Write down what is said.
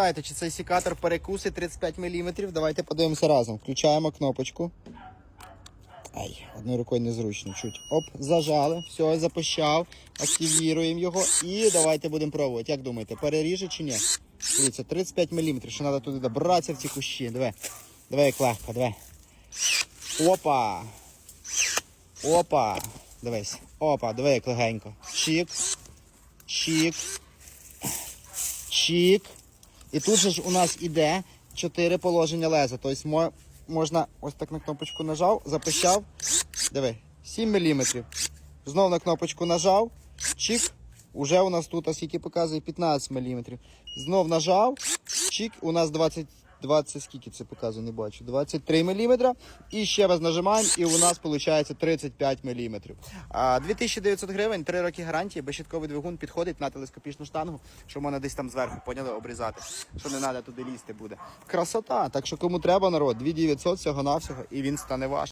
запитаєте, чи цей сікатор перекусить 35 мм. Давайте подивимося разом. Включаємо кнопочку. Ай, одною рукою незручно. Чуть. Оп, зажали. Все, запущав. Активіруємо його. І давайте будемо пробувати. Як думаєте, переріже чи ні? Дивіться, 35 мм. Ще треба туди добратися в ці кущі. Диви. Диви, як легко, диви. Опа. Опа. Дивись. Опа, диви, як легенько. Чік. Чік. Чік. І тут же ж у нас іде чотири положення леза. Тобто мо- можна ось так на кнопочку нажав, запищав. Диви, 7 мм. Знов на кнопочку нажав. Чик. Уже у нас тут, а скільки показує 15 мм. Знов нажав. Чик. У нас 20, 20 скільки це показує, не бачу. 23 мм. І ще раз нажимаємо, і у нас виходить 35 мм. 2900 гривень, 3 роки гарантії, безщитковий двигун підходить на телескопічну штангу, що можна десь там зверху, поняли, обрізати. Що не треба туди лізти буде. Красота. Так що кому треба народ, 2900 всього навсього і він стане ваш.